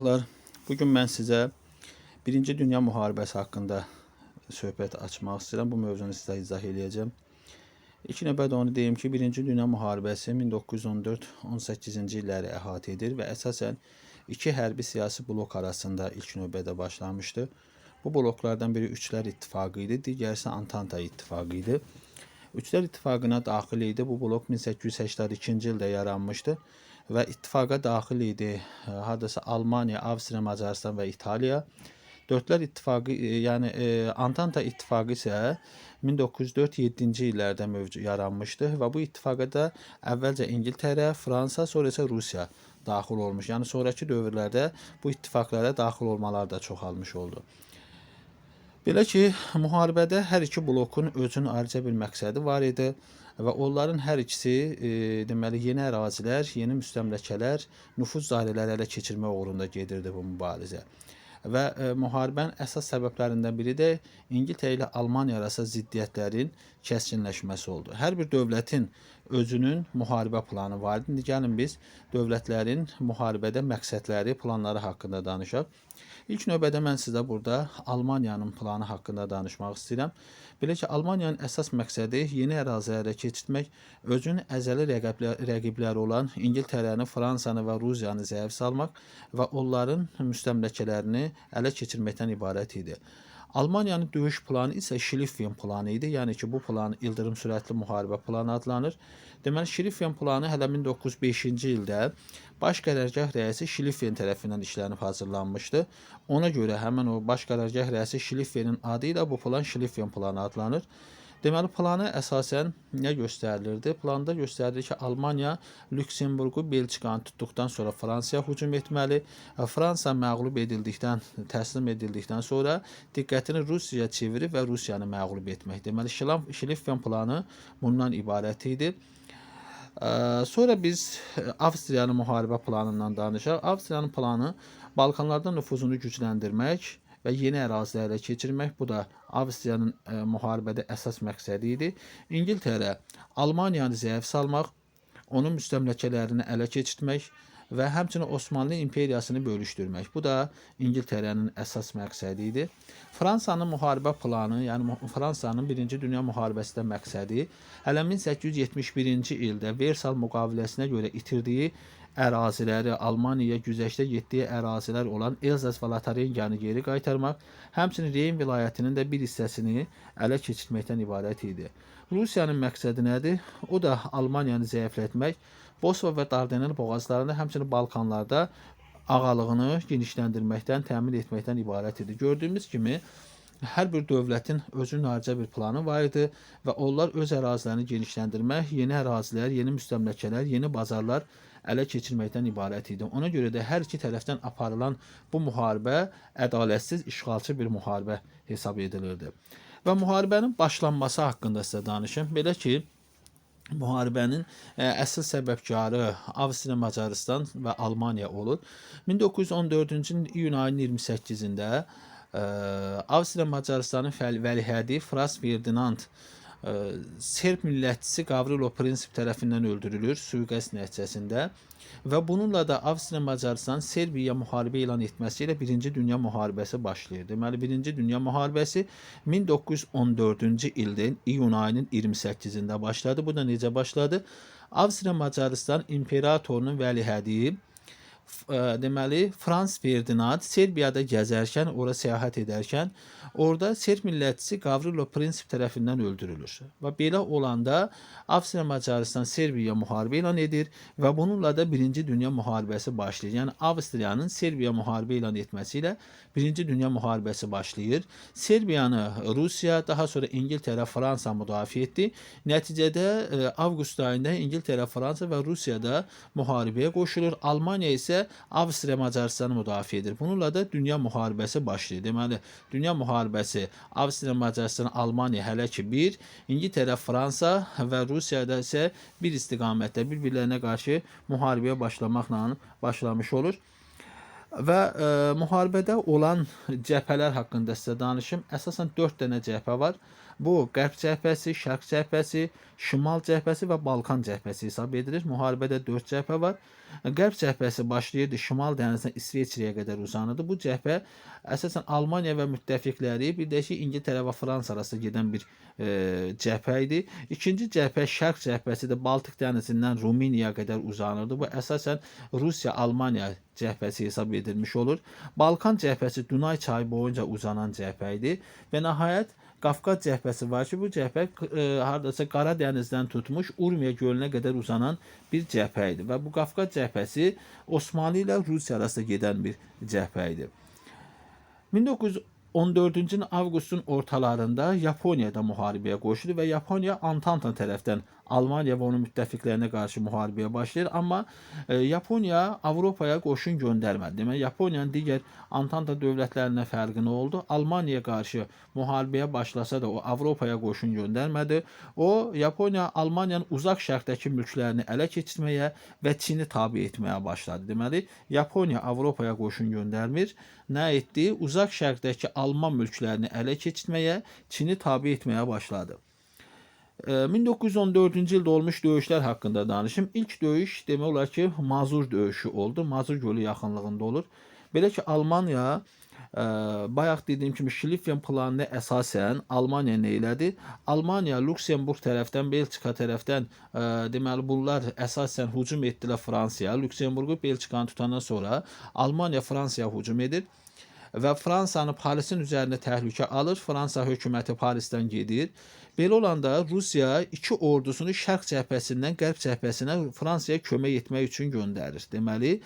Merhabalar. Bugün ben size Birinci Dünya Müharibəsi haqqında söhbət açmaq istəyirəm. Bu mövzunu sizə izah edəcəm. İlk növbədə onu deyim ki, Birinci Dünya Müharibəsi 1914-18-ci illəri əhatə edir və əsasən iki hərbi siyasi blok arasında ilk növbədə başlamışdı. Bu bloklardan biri Üçlər İttifaqı idi, digərisi Antanta İttifaqı idi. Üçlər İttifaqına daxil idi. Bu blok 1882-ci ildə yaranmışdı və ittifaqa daxil idi. Hardasa Almaniya, Avstriya, Macaristan və İtaliya. Dörtlər İttifaqı, e, yəni e, Antanta İttifaqı isə 1904-7-ci illərdə mövcud yaranmışdı və bu ittifaqa da əvvəlcə İngiltərə, Fransa, sonra isə Rusiya daxil olmuş. Yəni sonrakı dövrlərdə bu ittifaqlara daxil olmalar da çoxalmış oldu. Belə ki, müharibədə hər iki blokun özünün ayrıca bir məqsədi var idi və onların hər ikisi e, deməli yeni ərazilər, yeni müstəmləkələr, nüfuz dairələri ələ keçirmək uğrunda gedirdi bu mübarizə. Və e, müharibənin əsas səbəblərindən biri də İngiltərə ilə Almaniya arasında ziddiyyətlərin kəskinləşməsi oldu. Hər bir dövlətin özünün müharibə planı var idi. İndi gəlin biz dövlətlərin müharibədə məqsədləri, planları haqqında danışaq. İlk növbədə mən sizə burada Almaniyanın planı haqqında danışmaq istəyirəm. Belə ki, Almaniyanın əsas məqsədi yeni ərazilərə keçirtmək, özünün əzəli rəqiblər, rəqibləri olan İngiltərəni, Fransanı və Rusiyanı zəif salmaq və onların müstəmləkələrini ələ keçirməkdən ibarət idi. Almaniyanın döyüş planı isə Schlieffen planı idi. Yəni ki, bu plan ildırım sürətli müharibə planı adlanır. Deməli, Schlieffen planı hələ 1905-ci ildə baş qərargah rəisi Schlieffen tərəfindən işlənib hazırlanmışdı. Ona görə həmin o baş qərargah rəisi Schlieffenin adı ilə bu plan Schlieffen planı adlanır. Deməli, planı əsasən nə göstərilirdi? Planda göstərilir ki, Almaniya Lüksemburqu, Belçikanı tutduqdan sonra Fransaya hücum etməli. Fransa məğlub edildikdən, təslim edildikdən sonra diqqətini Rusiyaya çevirib və Rusiyanı məğlub etmək. Deməli, Schlieffen planı bundan ibarət idi. Sonra biz Avstriyanın müharibə planından danışaq. Avstriyanın planı Balkanlarda nüfuzunu gücləndirmək və yeni ərazilər ələ keçirmək. Bu da Avstriyanın e, müharibədə əsas məqsədi idi. İngiltərə Almaniyanı zəif salmaq, onun müstəmləkələrini ələ keçirtmək və həmçinin Osmanlı imperiyasını bölüşdürmək. Bu da İngiltərənin əsas məqsədi idi. Fransanın müharibə planı, yəni Fransanın 1-ci Dünya müharibəsində məqsədi hələ 1871-ci ildə Versal müqaviləsinə görə itirdiyi əraziləri Almaniyaya güzəştə getdiyi ərazilər olan Elzas və Lotaringiyanı geri qaytarmaq, həmçinin Reyn vilayətinin də bir hissəsini ələ keçirməkdən ibarət idi. Rusiyanın məqsədi nədir? O da Almaniyanı zəiflətmək, Bosfor və Dardanel boğazlarında, həmçinin Balkanlarda ağalığını genişləndirməkdən, təmin etməkdən ibarət idi. Gördüyümüz kimi hər bir dövlətin özünün ayrıca bir planı var idi və onlar öz ərazilərini genişləndirmək, yeni ərazilər, yeni müstəmləkələr, yeni bazarlar ələ keçirməkdən ibarət idi. Ona görə də hər iki tərəfdən aparılan bu müharibə ədalətsiz, işğalçı bir müharibə hesab edilirdi. Və müharibənin başlanması haqqında sizə danışım. Belə ki, müharibənin ə, əsl səbəbkarı Avstriya, Macaristan və Almaniya olur. 1914-cü ilin iyun ayının 28-də ə, Avstriya Macaristanın vəlihədi Frans Ferdinand Serb millətçisi Gavrilo Prinsip tərəfindən öldürülür sui-qəsd nəticəsində və bununla da Avstriya Macaristan Serbiyaya müharibə elan etməsi ilə 1-ci Dünya müharibəsi başlayır. Deməli 1-ci Dünya müharibəsi 1914-cü ilin iyun ayının 28-də başladı. Bu da necə başladı? Avstriya Macaristan imperatorunun vəlihədi deməli Frans Ferdinand Serbiyada gəzərkən, ora səyahət edərkən, orada Serb millətçisi Gavrilo Prinsip tərəfindən öldürülür. Və belə olanda Avstriya Macaristan Serbiyaya müharibə elan edir və bununla da 1-ci Dünya müharibəsi başlayır. Yəni Avstriyanın Serbiya müharibə elan etməsi ilə 1-ci Dünya müharibəsi başlayır. Serbiyanı Rusiya, daha sonra İngiltərə, Fransa müdafiə etdi. Nəticədə ə, avqust ayında İngiltərə, Fransa və Rusiya da müharibəyə qoşulur. Almaniya isə Avstriya Macaristanı müdafiə edir. Bununla da dünya müharibəsi başlayır. Deməli, dünya müharibəsi Avstriya, Macaristan, Almaniya hələ ki bir, İngiltərə, Fransa və Rusiya da isə bir istiqamətdə bir-birlərinə qarşı müharibəyə başlamaqla başlamış olur. Və ə, müharibədə olan cəbhələr haqqında sizə danışım. Əsasən 4 dənə cəbhə var. Bu Qərb cəbhəsi, Şərq cəbhəsi, Şimal cəbhəsi və Balkan cəbhəsi hesab edilir. Müharibədə 4 cəbhə var. Qərb cəbhəsi başlayırdı Şimal dənizindən İsveçrəyə qədər uzanırdı. Bu cəbhə əsasən Almaniya və müttəfiqləri, bir də ki İngiltərə və Fransa arasında gedən bir e, cəbhə idi. İkinci cəbhə Şərq cəbhəsi də Baltik dənizindən Rumeniyaya qədər uzanırdı. Bu əsasən Rusiya-Almaniya cəbhəsi hesab edilmiş olur. Balkan cəbhəsi Dunay çayı boyunca uzanan cəbhə idi və nəhayət Qafqaz cəbhəsi var ki, bu cəbhə e, hardasa Qara dənizdən tutmuş Urmiya gölünə qədər uzanan bir cəbhə idi və bu Qafqaz cəbhəsi Osmanlı ilə Rusiya arasında gedən bir cəbhə idi. 1914-cü ilin avqustun ortalarında Yaponiyada müharibəyə qoşuldu və Yaponiya Antanta tərəfdən Almaniya və onun müttəfiqlərinə qarşı müharibəyə başlayır. Amma e, Yaponiya Avropaya qoşun göndərmədi. Demək, Yaponiyanın digər Antanta dövlətlərinə fərqi nə oldu? Almaniyaya qarşı müharibəyə başlasa da o Avropaya qoşun göndərmədi. O Yaponiya Almaniyanın uzaq şərqdəki mülklərini ələ keçirməyə və Çini tabe etməyə başladı. Deməli, Yaponiya Avropaya qoşun göndərmir. Nə etdi? Uzaq şərqdəki Alman mülklərini ələ keçirməyə, Çini tabe etməyə başladı. Ee, 1914-cü ildə olmuş döyüşlər haqqında danışım. İlk döyüş demək olar ki, Mazur döyüşü oldu. Mazur gölü yaxınlığında olur. Belə ki, Almaniya e, bayaq dediyim kimi Şlifyen planına əsasən Almaniya nə elədi? Almaniya Lüksemburg tərəfdən, Belçika tərəfdən e, deməli bunlar əsasən hücum etdilər Fransaya. Lüksemburgu Belçikanı tutandan sonra Almaniya Fransaya hücum edir və Fransanı Parisin üzərində təhlükə alır. Fransa hökuməti Parisdən gedir. Belə olanda Rusiya iki ordusunu şərq cəbhəsindən qərb cəbhəsinə Fransaya kömək etmək üçün göndərir. Deməli,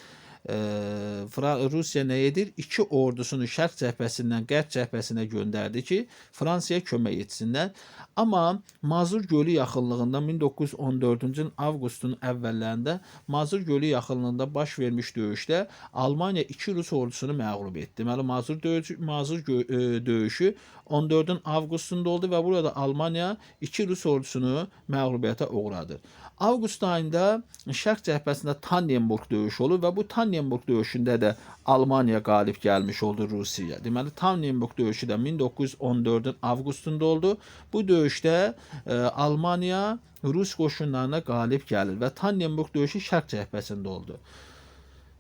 Rusiya nə edir? İki ordusunu şərq cəbhəsindən qərb cəbhəsinə göndərdi ki, Fransaya kömək etsinlər. Amma Mazur gölü yaxınlığında 1914-cü ilin avqustun əvvəllərində Mazur gölü yaxınlığında baş vermiş döyüşdə Almaniya iki Rus ordusunu məğlub etdi. Deməli Mazur döyüşü, Mazur e, döyüşü 14-ün avqustunda oldu və burada Almaniya iki Rus ordusunu məğlubiyyətə uğradı. Avqust ayında Şərq cəbhəsində Tannenburg döyüşü olur və bu Tannenburg döyüşündə də Almaniya qalib gəlmiş oldu Rusiyaya. Deməli Tannenburg döyüşü də 1914-ün avqustunda oldu. Bu döyüşdə e, Almaniya Rus qoşunlarına qalib gəlir və Tannenburg döyüşü Şərq cəbhəsində oldu.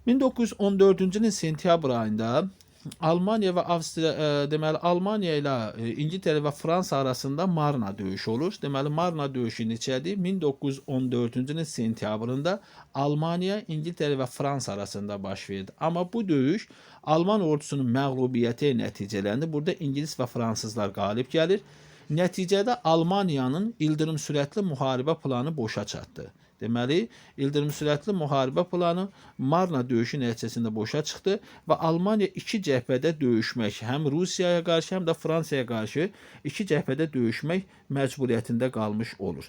1914-cü ilin sentyabr ayında Almaniya və Avstriya e, deməli Almaniya ilə e, İngiltərə və Fransa arasında Marna döyüşü olur. Deməli Marna döyüşü neçədir? 1914-cü ilin sentyabrında Almaniya, İngiltərə və Fransa arasında baş verdi. Amma bu döyüş Alman ordusunun məğlubiyyəti nəticələndi. Burada İngilis və fransızlar qalib gəlir. Nəticədə Almaniyanın ildırım sürətli müharibə planı boşa çatdı. Deməli, ildırım sürətli müharibə planı Marna döyüşü nəticəsində boşa çıxdı və Almaniya iki cəbhədə döyüşmək, həm Rusiyaya qarşı, həm də Fransaya qarşı iki cəbhədə döyüşmək məcburiyyətində qalmış olur.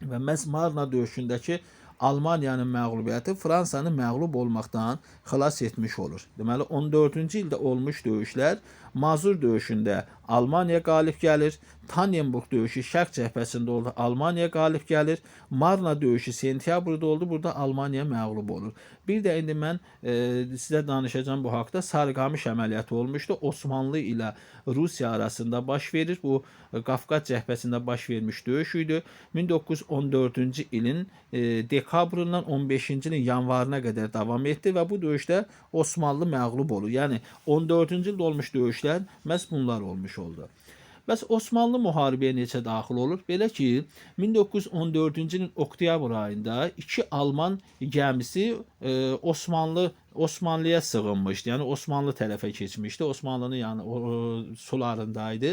Və məhz Marna döyüşündəki Almaniyanın məğlubiyyəti Fransanı məğlub olmaqdan xilas etmiş olur. Deməli 14-cü ildə olmuş döyüşlər Mazur döyüşündə Almaniya qalib gəlir, Tannenburg döyüşü şərq cəbhəsində oldu, Almaniya qalib gəlir, Marna döyüşü sentyabrda oldu, burada Almaniya məğlub olur. Bir də indi mən e, sizə danışacağım bu haqqda Sarıqamış əməliyyatı olmuşdu. Osmanlı ilə Rusiya arasında baş verir. Bu e, Qafqaz cəbhəsində baş vermiş döyüş idi. 1914-cü ilin e, dekabrından 15-ci ilin yanvarına qədər davam etdi və bu döyüşdə Osmanlı məğlub olur. Yəni 14-cü ildə olmuş döyüşlər məhz bunlar olmuş oldu. Bəs Osmanlı müharibəyə necə daxil olur? Belə ki, 1914-cü ilin oktyabr ayında iki Alman gəmisi e, Osmanlı Osmanlıya sığınmışdı. Yəni Osmanlı tərəfə keçmişdi. Osmanlının yəni o, sularındaydı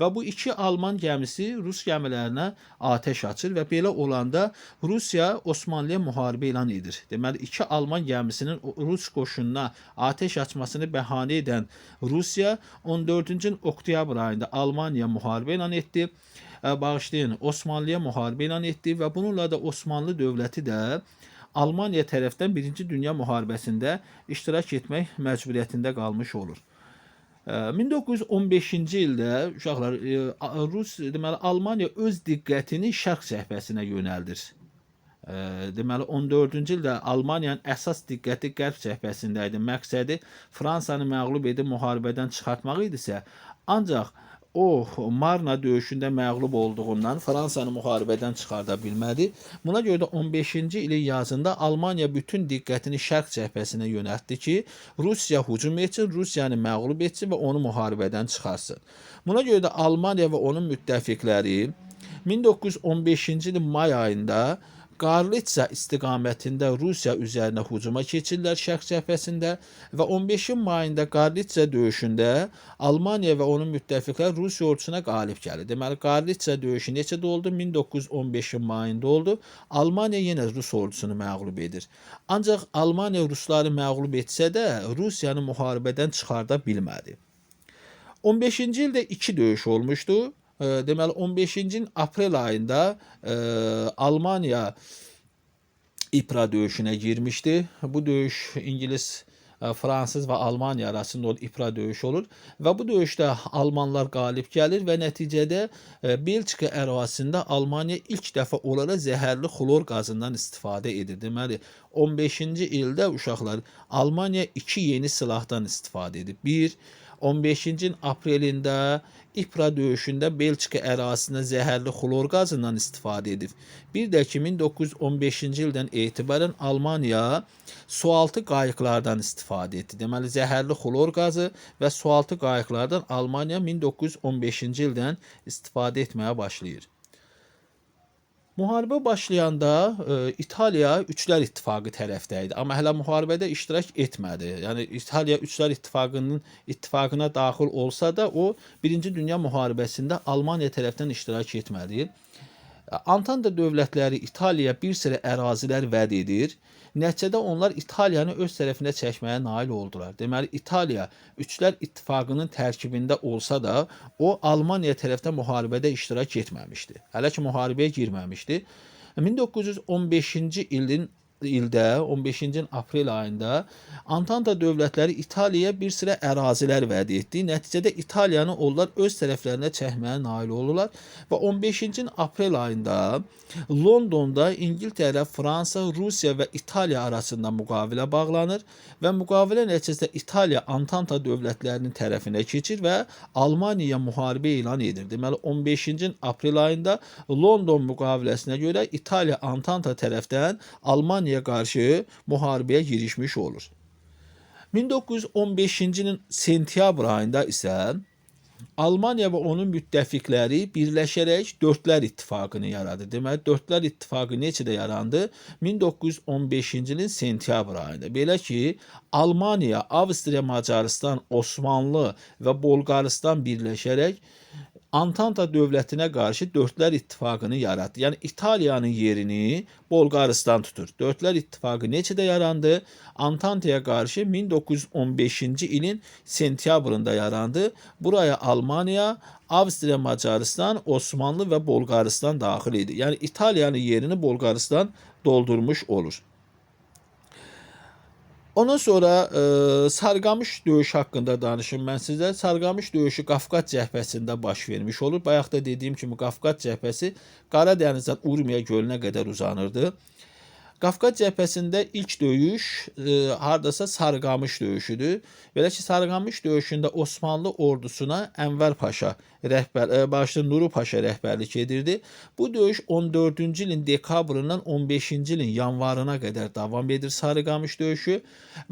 və bu iki Alman gəmisi Rus gəmilərinə atəş açır və belə olanda Rusiya Osmanlıya müharibə elan edir. Deməli iki Alman gəmisinin Rus qoşununa atəş açmasını bəhanə edən Rusiya 14-cü ilin oktyabr ayında Almaniya müharibə elan etdi. Bağışlayın, Osmanlıya müharibə elan etdi və bununla da Osmanlı dövləti də Almaniya tərəfdən 1-ci Dünya müharibəsində iştirak etmək məcburiyyətində qalmış olur. Ə, 1915-ci ildə uşaqlar Rus deməli Almaniya öz diqqətini şərq cəbhəsinə yönəldir. Deməli 14-cü ildə Almaniyanın əsas diqqəti qərb cəbhəsində idi. Məqsədi Fransanı məğlub edib müharibədən çıxartmaq idisə, ancaq o Marna döyüşündə məğlub olduğundan Fransanı müharibədən çıxarda bilmədi. Buna görə də 15-ci ilin yazında Almaniya bütün diqqətini şərq cəbhəsinə yönəltdi ki, Rusiya hücum etsin, Rusiyanı məğlub etsin və onu müharibədən çıxarsın. Buna görə də Almaniya və onun müttəfiqləri 1915-ci ilin may ayında Qarlitsa istiqamətində Rusiya üzərinə hücuma keçirlər şərq cəbhəsində və 15-in mayında Qarlitsa döyüşündə Almaniya və onun müttəfiqləri Rusiya ordusuna qalib gəlir. Deməli Qarlitsa döyüşü neçədə oldu? 1915-in mayında oldu. Almaniya yenə Rus ordusunu məğlub edir. Ancaq Almaniya Rusları məğlub etsə də Rusiyanı müharibədən çıxarda bilmədi. 15-ci ildə 2 döyüş olmuşdu. E, deməli 15-ci il aprel ayında e, Almaniya İpra döyüşünə girmişdi. Bu döyüş İngilis, e, Fransız və Almaniya arasında o İpra döyüşü olur və bu döyüşdə Almanlar qalib gəlir və nəticədə e, Belçika ərazisində Almaniya ilk dəfə olaraq zəhərli xlor qazından istifadə edir. Deməli 15-ci ildə uşaqlar Almaniya iki yeni silahdan istifadə edib. Bir 15-ci aprelində İpra döyüşündə Belçika ərazisində zəhərli xlor qazından istifadə edib. Bir də ki 1915-ci ildən etibarən Almaniya sualtı qayıqlardan istifadə etdi. Deməli zəhərli xlor qazı və sualtı qayıqlardan Almaniya 1915-ci ildən istifadə etməyə başlayır. Müharibə başlayanda e, İtaliya Üçlər İttifaqı tərəfdə idi, amma hələ müharibədə iştirak etmədi. Yəni İtaliya Üçlər İttifaqının ittifaqına daxil olsa da o 1-ci Dünya müharibəsində Almaniya tərəfindən iştirak etmədi. Antanta dövlətləri İtaliyaya bir sıra ərazilər vəd edir. Nəticədə onlar İtaliyanı öz tərəfinə çəkməyə nail oldular. Deməli İtaliya Üçlər İttifaqının tərkibində olsa da, o Almaniya tərəfdən müharibədə iştirak etməmişdi. Hələ ki müharibəyə girməmişdi. 1915-ci ilin ildə 15-ci aprel ayında Antanta dövlətləri İtaliyaya bir sıra ərazilər vəd etdi. Nəticədə İtaliyanı onlar öz tərəflərinə çəkməyə nail olurlar və 15-ci aprel ayında Londonda İngiltərə, Fransa, Rusiya və İtaliya arasında müqavilə bağlanır və müqavilə nəticəsində İtaliya Antanta dövlətlərinin tərəfinə keçir və Almaniyaya müharibə elan edir. Deməli 15-ci aprel ayında London müqaviləsinə görə İtaliya Antanta tərəfdən Almaniya Almaniya qarşı müharibəyə girişmiş olur. 1915-ci ilin sentyabr ayında isə Almaniya və onun müttəfiqləri birləşərək Dördlər İttifaqını yaradı. Deməli, Dördlər İttifaqı neçədə yarandı? 1915-ci ilin sentyabr ayında. Belə ki, Almaniya, Avstriya, Macaristan, Osmanlı və Bolqarıstan birləşərək Antanta dövlətinə qarşı Dördlər İttifaqını yaratdı. Yəni İtaliyanın yerini Bolqarıstan tutur. Dördlər İttifaqı neçədə yarandı? Antantaya qarşı 1915-ci ilin sentyabrında yarandı. Buraya Almaniya, Avstriya, Macaristan, Osmanlı və Bolqarıstan daxil idi. Yəni İtaliyanın yerini Bolqarıstan doldurmuş olur. Ondan sonra e, Sarıqamış döyüşü haqqında danışım mən sizə. Sarıqamış döyüşü Qafqaz cəbhəsində baş vermiş olur. Bayaq da dediyim kimi Qafqaz cəbhəsi Qara dənizdən Urmiya gölünə qədər uzanırdı. Qafqaz cəbhəsində ilk döyüş e, hardasa Sarıqamış döyüşüdür. Belə ki, Sarıqamış döyüşündə Osmanlı ordusuna Ənvər Paşa rəhbər, e, başda Nuru Paşa rəhbərlik edirdi. Bu döyüş 14-cü ilin dekabrından 15-ci ilin yanvarına qədər davam edir Sarıqamış döyüşü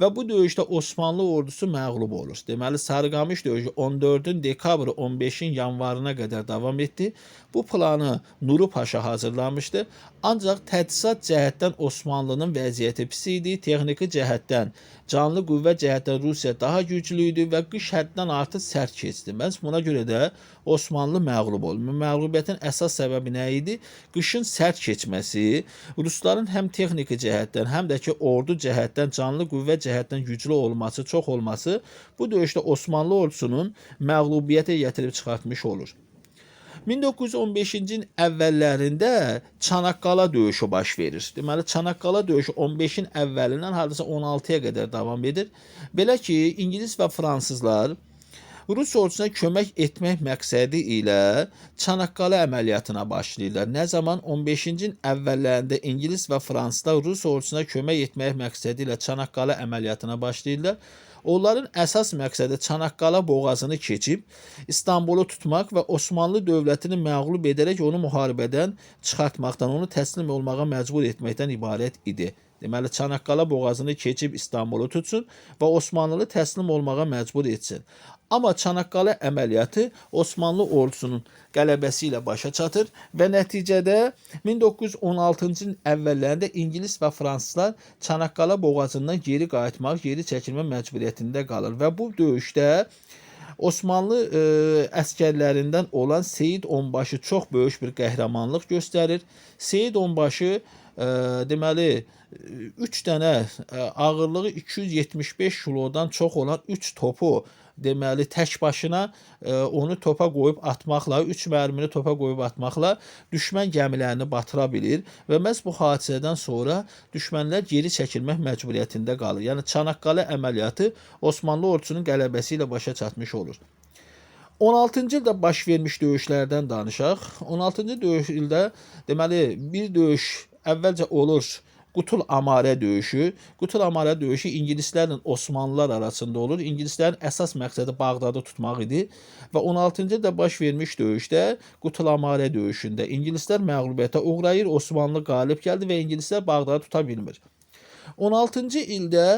və bu döyüşdə Osmanlı ordusu məğlub olur. Deməli Sarıqamış döyüşü 14-ün dekabrı 15-in yanvarına qədər davam etdi. Bu planı Nuru Paşa hazırlamışdı. Ancaq tədrisat cəhətdən Osmanlının vəziyyəti pis idi, texniki cəhətdən canlı qüvvə cəhətdən Rusiya daha güclü idi və qış həddən artıq sərt keçdi. Məhz buna görə də Osmanlı məğlub oldu. Məğlubiyyətin əsas səbəbi nə idi? Qışın sərt keçməsi, Rusların həm texniki cəhətdən, həm də ki ordu cəhətdən, canlı qüvvə cəhətdən güclü olması, çox olması bu döyüşdə Osmanlı ordusunun məğlubiyyətə gətirib çıxartmış olur. 1915-ci ilin əvvəllərində Çanaqqala döyüşü baş verir. Deməli Çanaqqala döyüşü 15-in əvvəlindən hardasa 16-ya qədər davam edir. Belə ki, İngilis və fransızlar Rus ordusuna kömək etmək məqsədi ilə Çanaqqala əməliyyatına başlayırlar. Nə zaman 15-ci ilin əvvəllərində İngilis və fransızlar Rus ordusuna kömək etmək məqsədi ilə Çanaqqala əməliyyatına başlayırlar. Onların əsas məqsədi Çanaqqala boğazını keçib İstanbulu tutmaq və Osmanlı dövlətini məğlub edərək onu müharibədən çıxartmaqdan, onu təslim olmağa məcbur etməkdən ibarət idi. Deməli Çanaqqala boğazını keçib İstanbulu tutsun və Osmanlılı təslim olmağa məcbur etsin. Amma Çanaqqala əməliyyatı Osmanlı ordusunun qələbəsi ilə başa çatır və nəticədə 1916-cı ilin əvvəllərində İngilis və fransızlar Çanaqqala boğazından geri qayıtmaq, geri çəkilmə məcburiyyətində qalır və bu döyüşdə Osmanlı e, əsgərlərindən olan Seyid Onbaşı çox böyük bir qəhrəmanlıq göstərir. Seyid Onbaşı e, deməli 3 dənə e, ağırlığı 275 kilodan çox olan 3 topu deməli tək başına e, onu topa qoyub atmaqla, 3 mərmini topa qoyub atmaqla düşmən gəmilərini batıra bilir və məhz bu hadisədən sonra düşmənlər geri çəkilmək məcburiyyətində qalır. Yəni Çanaqqala əməliyyatı Osmanlı ordusunun qələbəsi ilə başa çatmış olur. 16-cı ildə baş vermiş döyüşlərdən danışaq. 16-cı döyüş ildə deməli bir döyüş əvvəlcə olur. Qutul Amare döyüşü. Qutul Amare döyüşü ingilislərlə Osmanlılar arasında olur. İngilislərin əsas məqsədi Bağdadı tutmaq idi və 16-cı ildə baş vermiş döyüşdə Qutul Amare döyüşündə ingilislər məğlubiyyətə uğrayır, Osmanlı qalib gəldi və ingilislər Bağdadı tuta bilmir. 16-cı ildə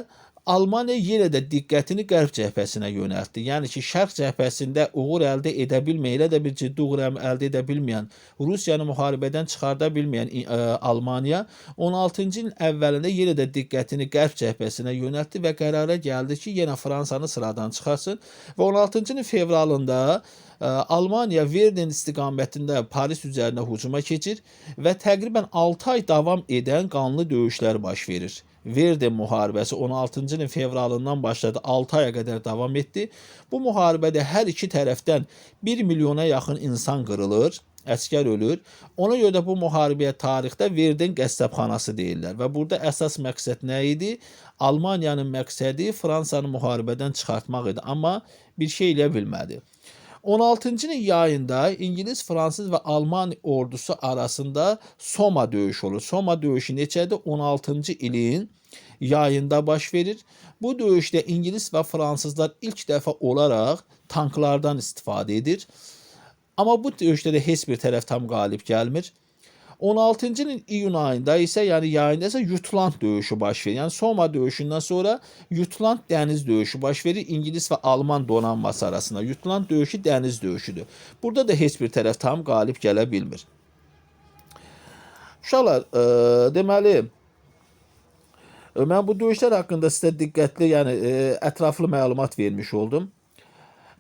Almaniya yenə də diqqətini qərb cəbhəsinə yönəltdi. Yəni ki, şərq cəbhəsində uğur əldə edə bilməyən, elə də bir ciddi uğur əldə edə bilməyən, Rusiyanı müharibədən çıxarda bilməyən ə, e, Almaniya 16-cı ilin əvvəlində yenə də diqqətini qərb cəbhəsinə yönəltdi və qərara gəldi ki, yenə Fransanı sıradan çıxarsın və 16-cı ilin fevralında ə, e, Almaniya Verden istiqamətində Paris üzərinə hücuma keçir və təqribən 6 ay davam edən qanlı döyüşlər baş verir. Verden müharibəsi 16-cı ilin fevralından başladı, 6 aya qədər davam etdi. Bu müharibədə hər iki tərəfdən 1 milyona yaxın insan qırılır, əskər ölür. Ona görə bu müharibəyə tarixdə Verden qəssabxanası deyirlər və burada əsas məqsəd nə idi? Almaniyanın məqsədi Fransanı müharibədən çıxartmaq idi, amma bir şey eləyə bilmədi. 16-cı ilin yayında İngiliz, Fransız və Alman ordusu arasında Soma döyüşü olur. Soma döyüşü neçədir? 16-cı ilin yayında baş verir. Bu döyüşdə İngiliz və Fransızlar ilk dəfə olaraq tanklardan istifadə edir. Amma bu döyüşdə də heç bir tərəf tam qalib gəlmir. 16-cı ilin iyun ayında isə, yəni yayında isə Jutland döyüşü baş. Yəni Soma döyüşündən sonra Jutland dəniz döyüşü baş verir İngilis və Alman donanması arasında. Jutland döyüşü dəniz döyüşüdür. Burada da heç bir tərəf tam qalib gələ bilmir. Uşaqlar, e, deməli, e, mən bu döyüşlər haqqında sizə diqqətli, yəni e, ətraflı məlumat vermiş oldum.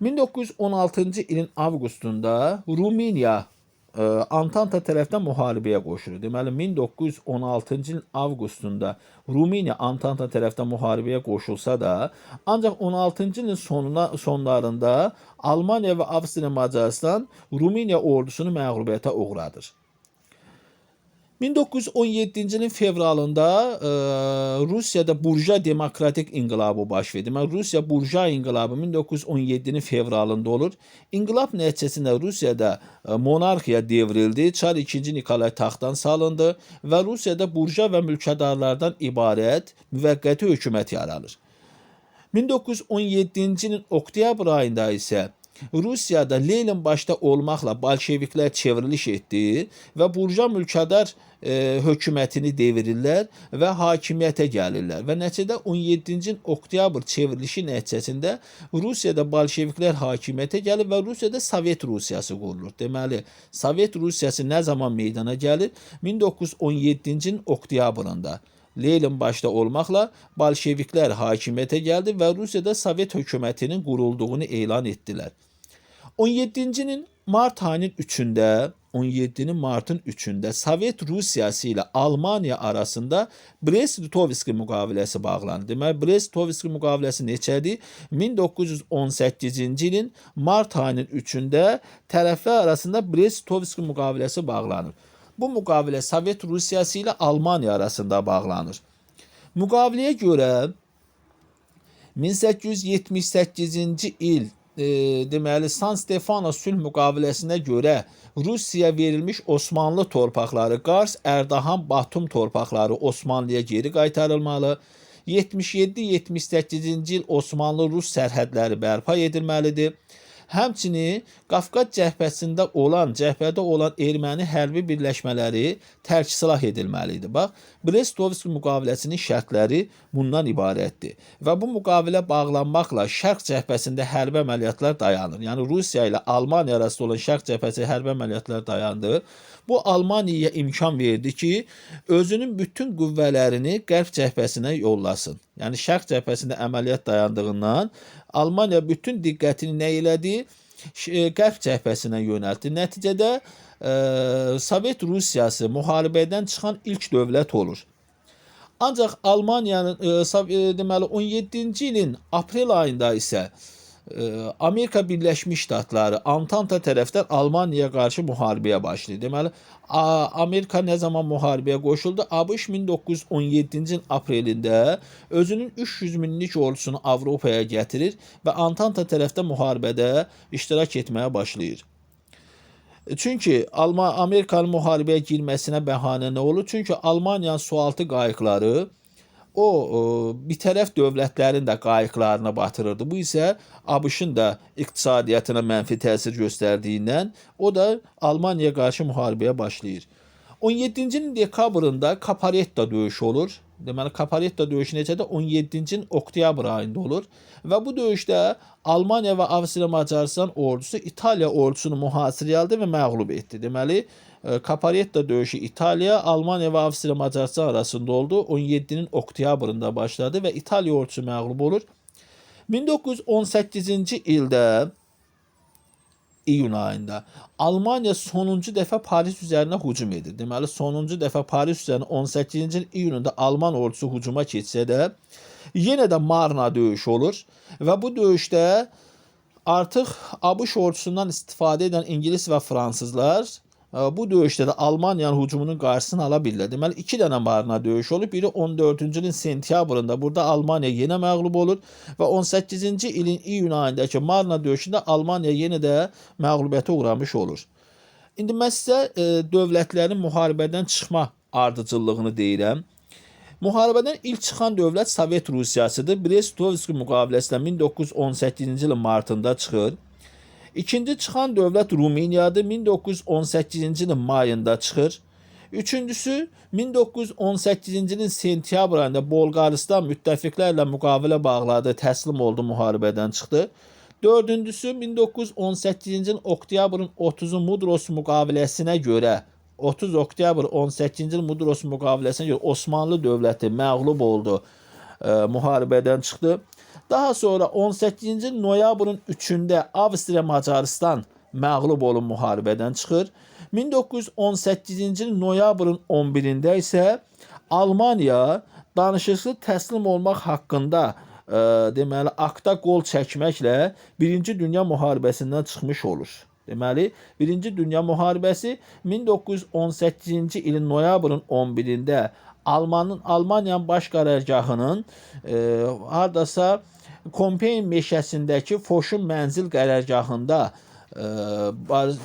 1916-cı ilin avqustunda Rumıniya Antanta tərəfdən müharibəyə qoşulur. Deməli 1916-cı ilin avqustunda Rumıniya Antanta tərəfdən müharibəyə qoşulsa da, ancaq 16-cı ilin sonuna sonlarında Almaniya və Avstriya Macaristan Rumıniya ordusunu məğlubiyyətə uğradır. 1917-ci ilin fevralında e, Rusiyada Burja Demokratik İnqilabı baş verdi. Deməli Rusiya Burja İnqilabı 1917-nin fevralında olur. İnqilab nəticəsində Rusiyada e, monarxiya devrildi. Çar 2-ci Nikolay taxtdan salındı və Rusiyada burja və mülkədarlardan ibarət müvəqqəti hökumət yaranır. 1917-ci ilin oktyabr ayında isə Rusiyada Lenin başda olmaqla bolşeviklər çevriliş etdi və burja mülkədar e, hökumətini devirirlər və hakimiyyətə gəlirlər. Və nəticədə 17-ci oktyabr çevrilişi nəticəsində Rusiyada bolşeviklər hakimiyyətə gəlir və Rusiyada Sovet Rusiyası qurulur. Deməli, Sovet Rusiyası nə zaman meydana gəlir? 1917-ci ilin oktyabrında. Lenin başda olmaqla bolşeviklər hakimiyyətə gəldi və Rusiyada Sovet hökumətinin qurulduğunu elan etdilər. 17-cinin Mart ayının 3-də 17 Mart'ın 3-də Sovet Rusiyası ilə Almaniya arasında Brest-Litovski müqaviləsi bağlandı. Deməli Brest-Litovski müqaviləsi neçədir? 1918-ci ilin Mart ayının 3-də tərəflər arasında Brest-Litovski müqaviləsi bağlanır. Bu müqavilə Sovet Rusiyası ilə Almaniya arasında bağlanır. Müqaviləyə görə 1878-ci il e, deməli San Stefano sülh müqaviləsinə görə Rusiya verilmiş Osmanlı torpaqları Qars, Ərdahan, Batum torpaqları Osmanlıya geri qaytarılmalı. 77-78-ci il Osmanlı-Rus sərhədləri bərpa edilməlidir. Həmçinin Qafqaz cəbhəsində olan, cəbhədə olan erməni hərbi birləşmələri tərk silah edilməlidir. Bax, Brest-Litovsk müqaviləsinin şərtləri bundan ibarətdir. Və bu müqavilə bağlanmaqla Şərq cəbhəsində hərbi əməliyyatlar dayanır. Yəni Rusiya ilə Almaniya arasında olan Şərq cəbhəsi hərbi əməliyyatlar dayandı. Bu Almaniyaya imkan verdi ki, özünün bütün qüvvələrini Qərb cəbhəsinə yollasın. Yəni Şərq cəbhəsində əməliyyat dayandığından Almaniya bütün diqqətini nə elədi? Qərb cəbhəsinə yönəltdi. Nəticədə e, Sovet Rusiyası müharibədən çıxan ilk dövlət olur. Ancaq Almaniyanın e, e, deməli 17-ci ilin aprel ayında isə e, Amerika Birləşmiş Ştatları Antanta tərəfdən Almaniyaya qarşı müharibəyə başlayır. Deməli Amerika nə zaman müharibəyə qoşuldu? ABŞ 1917-ci ilin aprelində özünün 300 minlik ordusunu Avropaya gətirir və Antanta tərəfdən müharibədə iştirak etməyə başlayır. Çünki Alman Amerikanın müharibəyə girməsinə bəhanə nə olur? Çünki Almaniyanın sualtı qayıqları o, bir tərəf dövlətlərin də qayıqlarına batırırdı. Bu isə ABŞ-ın da iqtisadiyyatına mənfi təsir göstərdiyindən o da Almaniyaya qarşı müharibəyə başlayır. 17-ci ilin dekabrında Kaparetta döyüşü olur. Deməli Kaparetta döyüşü necədir? 17-ci ilin oktyabr ayında olur və bu döyüşdə Almaniya və Avstriya Macaristan ordusu İtaliya ordusunu mühasirəyə aldı və məğlub etdi. Deməli e, Kaparetta döyüşü İtaliya, Almaniya və Avstriya Macaristan arasında oldu. 17-nin oktyabrında başladı və İtaliya ordusu məğlub olur. 1918-ci ildə iyun ayında Almaniya sonuncu dəfə Paris üzərinə hücum edir. Deməli sonuncu dəfə Paris üzərinə 18-ci ilin iyununda Alman ordusu hücuma keçsə də yenə də Marna döyüşü olur və bu döyüşdə artıq ABŞ ordusundan istifadə edən İngilis və fransızlar bu döyüşdə də Almaniyanın hücumunun qarşısını ala bilirlər. Deməli 2 dənə Marna döyüşü olub. Biri 14-cü ilin sentyabrında burada Almaniya yenə məğlub olur və 18-ci ilin iyun ayındakı Marna döyüşündə Almaniya yenə də məğlubiyyətə uğramış olur. İndi mən sizə e, dövlətlərin müharibədən çıxma ardıcıllığını deyirəm. Müharibədən ilk çıxan dövlət Sovet Rusiyasıdır. Brest-Litovsk müqaviləsindən 1918-ci ilin martında çıxır. İkinci çıxan dövlət Rumıniyadır. 1918-ci ilin mayında çıxır. Üçüncüsü 1918-ci ilin sentyabr ayında Bolqarıstan müttəfiqlərlə müqavilə bağladı, təslim oldu, müharibədən çıxdı. Dördüncüsü 1918-ci ilin oktyabrın 30-u Mudros müqaviləsinə görə 30 oktyabr 18-ci il Mudros müqaviləsinə görə Osmanlı dövləti məğlub oldu, e, müharibədən çıxdı. Daha sonra 18-ci il noyabrın 3-də Avstriya Macaristan məğlub olub müharibədən çıxır. 1918-ci il noyabrın 11-də isə Almaniya danışıqsız təslim olmaq haqqında e, deməli akta qol çəkməklə 1-ci Dünya müharibəsindən çıxmış olur. Deməli, 1-ci Dünya müharibəsi 1918-ci ilin noyabrın 11-də Almanın Almaniyanın baş qərargahının e, hardasa Kompeyn meşəsindəki Foşun mənzil qərargahında e, bar-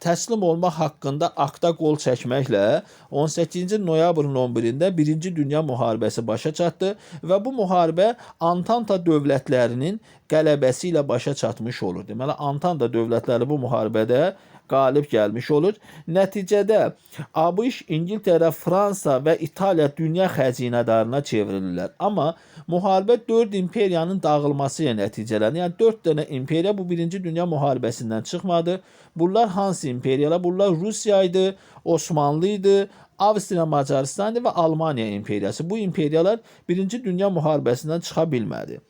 təslim olmaq haqqında akta qol çəkməklə 18-ci noyabrın 11-də 1-ci Dünya müharibəsi başa çatdı və bu müharibə Antanta dövlətlərinin qələbəsi ilə başa çatmış olur. Deməli Antanta dövlətləri bu müharibədə qalib gəlmiş olur. Nəticədə ABŞ, İngiltərə, Fransa və İtaliya dünya xəzinədarına çevrilirlər. Amma müharibə 4 imperiyanın dağılması ilə nəticələndi. Yəni 4 dənə imperiya bu 1-ci Dünya müharibəsindən çıxmadı. Bunlar hansı imperiyalar? Bunlar Rusiya idi, Osmanlı idi, Avstriya Macaristan idi və Almaniya imperiyası. Bu imperiyalar 1-ci Dünya müharibəsindən çıxa bilmədi.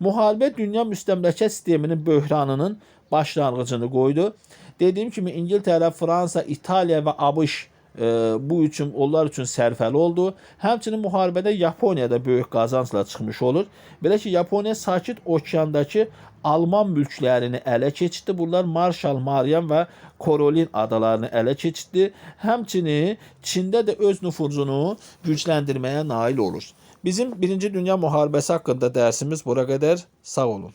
Müharibə dünya müstəmləkə sisteminin böhranının başlanğıcını qoydu. Dediyim kimi İngiltərə, Fransa, İtaliya və ABŞ e, bu üçün onlar üçün sərfəli oldu. Həmçinin müharibədə Yaponiya da böyük qazancla çıxmış olur. Belə ki, Yaponiya Sakit Okeandakı Alman mülklərini ələ keçirdi. Bunlar Marshall, Marian və Korolin adalarını ələ keçirdi. Həmçinin Çində də öz nüfuzunu gücləndirməyə nail olur. Bizim 1-ci Dünya müharibəsi haqqında dərsimiz bura qədər. Sağ olun.